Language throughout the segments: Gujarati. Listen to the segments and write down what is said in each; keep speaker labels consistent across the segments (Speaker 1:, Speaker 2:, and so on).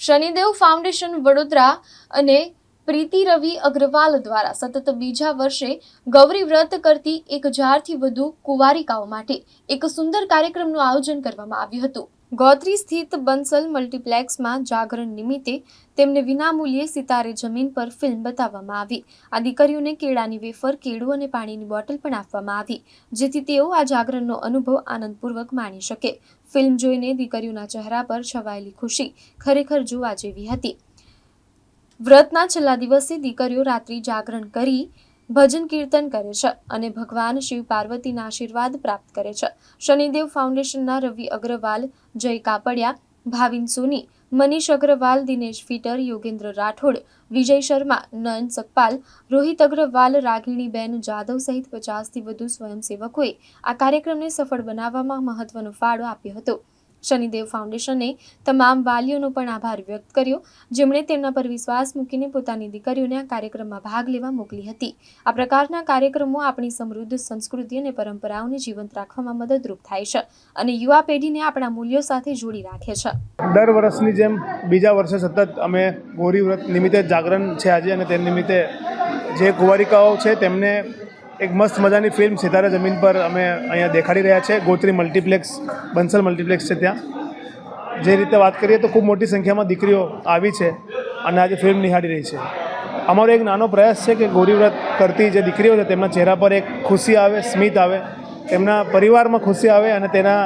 Speaker 1: શનિદેવ ફાઉન્ડેશન વડોદરા અને પ્રીતિ રવિ અગ્રવાલ દ્વારા સતત બીજા વર્ષે ગૌરી વ્રત કરતી એક હજારથી વધુ કુંવારિકાઓ માટે એક સુંદર કાર્યક્રમનું આયોજન કરવામાં આવ્યું હતું. ગોત્રી સ્થિત બંસલ મલ્ટીપ્લેક્સમાં જાગરણ નિમિત્તે તેમને વિનામૂલ્યે સિતારે જમીન પર ફિલ્મ બતાવવામાં આવી. આ દીકરીઓને કેળાની વેફર, કેળું અને પાણીની બોટલ પણ આપવામાં આવી, જેથી તેઓ આ જાગરણનો અનુભવ આનંદપૂર્વક માણી શકે. ફિલ્મ જોઈને દીકરીઓના ચહેરા પર છવાયેલી ખુશી ખરેખર જોવા જેવી હતી. વ્રતના છેલ્લા દિવસે દીકરીઓ રાત્રિ જાગરણ કરી ભજન કીર્તન કરે છે અને ભગવાન શિવ પાર્વતીના આશીર્વાદ પ્રાપ્ત કરે છે. શનિદેવ ફાઉન્ડેશનના રવિ અગ્રવાલ જય કાપડિયા, ભાવિન સોની, મનીષ અગ્રવાલ, દિનેશ ફીટર, યોગેન્દ્ર રાઠોડ, વિજય શર્મા, નયન સકપાલ, રોહિત અગ્રવાલ, રાગિણીબેન જાદવ સહિત પચાસથી વધુ સ્વયંસેવકોએ આ કાર્યક્રમને સફળ બનાવવામાં મહત્વનો ફાળો આપ્યો હતો. શનિદેવ ફાઉન્ડેશને તમામ વાલીઓનો પણ આભાર વ્યક્ત કર્યો, જેમણે તેમના પર વિશ્વાસ મૂકીને પોતાની દીકરીઓને આ કાર્યક્રમમાં ભાગ લેવા મોકલી હતી. આ પ્રકારના કાર્યક્રમો આપણી સમૃદ્ધ સંસ્કૃતિ અને પરંપરાઓને જીવંત રાખવામાં મદદરૂપ થાય છે અને યુવા પેઢીને આપણા મૂલ્યો સાથે જોડી રાખે છે.
Speaker 2: દર વર્ષની જેમ બીજા વર્ષે સતત અમે ગૌરી વ્રત નિમિત્તે જાગરણ છે આજે અને તે નિમિત્તે જે કુંવારિકાઓ છે તેમને એક મસ્ત મજાની ફિલ્મ સિતારા જમીન પર અમે અહીંયા દેખાડી રહ્યા છે. ગોત્રી મલ્ટીપ્લેક્સ બંસલ મલ્ટીપ્લેક્સ છે ત્યાં. જે રીતે વાત કરીએ તો ખૂબ મોટી સંખ્યામાં દીકરીઓ આવી છે અને આજે ફિલ્મ નિહાળી રહી છે. અમારો એક નાનો પ્રયાસ છે કે ગોરીવ્રત કરતી જે દીકરીઓ છે તેમના ચહેરા પર એક ખુશી આવે, સ્મિત આવે, તેમના પરિવારમાં ખુશી આવે અને તેના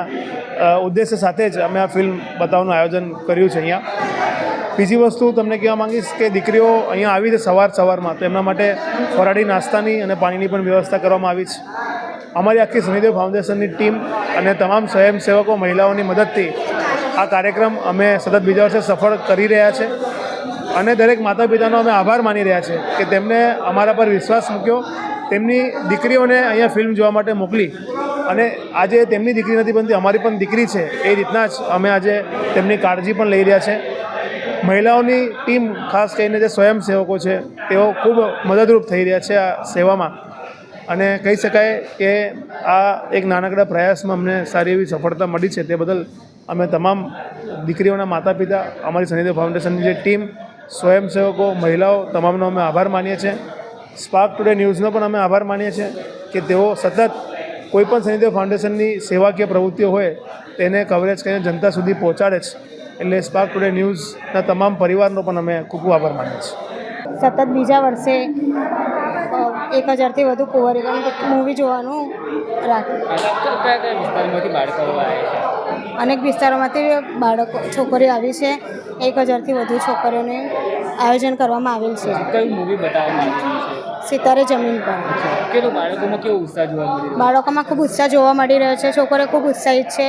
Speaker 2: ઉદ્દેશ્ય સાથે જ અમે આ ફિલ્મ બતાવવાનું આયોજન કર્યું છે અહીંયા. બીજી વસ્તુ તમને કહેવા માંગીશ કે દીકરીઓ અહીંયા આવી છે સવાર સવારમાં, તો એમના માટે ફરાળી નાસ્તાની અને પાણીની પણ વ્યવસ્થા કરવામાં આવી છે. અમારી આખી શનિદેવ ફાઉન્ડેશનની ટીમ અને તમામ સ્વયંસેવકો મહિલાઓની મદદથી આ કાર્યક્રમ અમે સતત બીજા વર્ષે સફળ કરી રહ્યા છે. અને દરેક માતા પિતાનો અમે આભાર માની રહ્યા છે કે તેમણે અમારા પર વિશ્વાસ મૂક્યો, તેમની દીકરીઓને અહીંયા ફિલ્મ જોવા માટે મોકલી અને આજે તેમની દીકરી નથી બનતી અમારી પણ દીકરી છે. એ રીતના જ અમે આજે તેમની કાળજી પણ લઈ રહ્યા છે. મહિલાઓની ટીમ ખાસ કરીને જે સ્વયંસેવકો છે, તેઓ ખૂબ મદદરૂપ થઈ રહ્યા છે આ સેવામાં. અને કહી શકાય કે આ એક નાનકડા પ્રયાસમાં અમને સારી એવી સફળતા મળી છે, તે બદલ અમે તમામ દીકરીઓના માતા પિતા અમારી શનિદેવ ફાઉન્ડેશનની જે ટીમ, સ્વયંસેવકો, મહિલાઓ, તમામનો અમે આભાર માનીએ છીએ. સ્પાર્ક ટુડે ન્યૂઝનો પણ અમે આભાર માનીએ છીએ કે તેઓ સતત કોઈપણ શનિદેવ ફાઉન્ડેશનની સેવાકીય પ્રવૃત્તિઓ હોય, તેને કવરેજ કરીને જનતા સુધી પહોંચાડે છે. એટલે સ્પાર્ક ટુડે ન્યૂઝના તમામ પરિવારનો પણ અમે ખૂબ ખૂબ આભાર માનીએ છીએ.
Speaker 3: સતત બીજા વર્ષે એક હજારથી વધુ કુંવરિકાનું મૂવી જોવાનું રાખ્યું
Speaker 4: છે
Speaker 3: અનેક વિસ્તારોમાંથી બાળકો છોકરીઓ આવી છે. એક હજારથી વધુ છોકરીઓને આયોજન કરવામાં આવેલ છે.
Speaker 4: કયું મૂવી બતાવવામાં આવ્યું
Speaker 3: સિતારે જમીન પર.
Speaker 4: કેટલું બાળકોમાં કેવો ઉત્સાહ જોવા મળી રહ્યો?
Speaker 3: બાળકોમાં ખૂબ ઉત્સાહ જોવા મળી રહ્યો છે. છોકરો ખૂબ ઉત્સાહિત છે.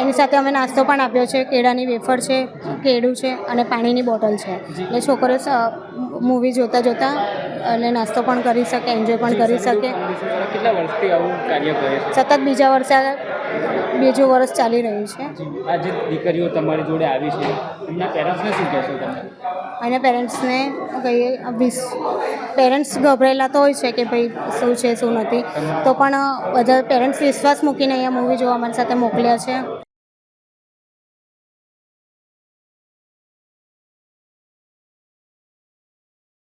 Speaker 3: એની સાથે અમે નાસ્તો પણ આપ્યો છે. કેળાની વેફર છે કેળું છે અને પાણીની બોટલ છે. એટલે છોકરો મૂવી જોતાં જોતાં અને નાસ્તો પણ કરી શકે એન્જોય પણ કરી શકે.
Speaker 4: કેટલા વર્ષથી આવું કાર્ય કરે
Speaker 3: સતત બીજા વર્ષે બીજું વર્ષ ચાલી રહ્યું છે.
Speaker 4: આ જે દીકરીઓ તમારી જોડે આવી છે એમના પેરેન્ટ્સને શું કહેશો તમે?
Speaker 3: અને પેરેન્ટ્સને કહીએ વિસ પેરેન્ટ્સ ગભરાયેલા તો હોય છે કે ભાઈ શું છે શું નથી. તો પણ બધા પેરેન્ટ્સ વિશ્વાસ મૂકીને અહીંયા મૂવી જોવા અમારી સાથે મોકલ્યા છે.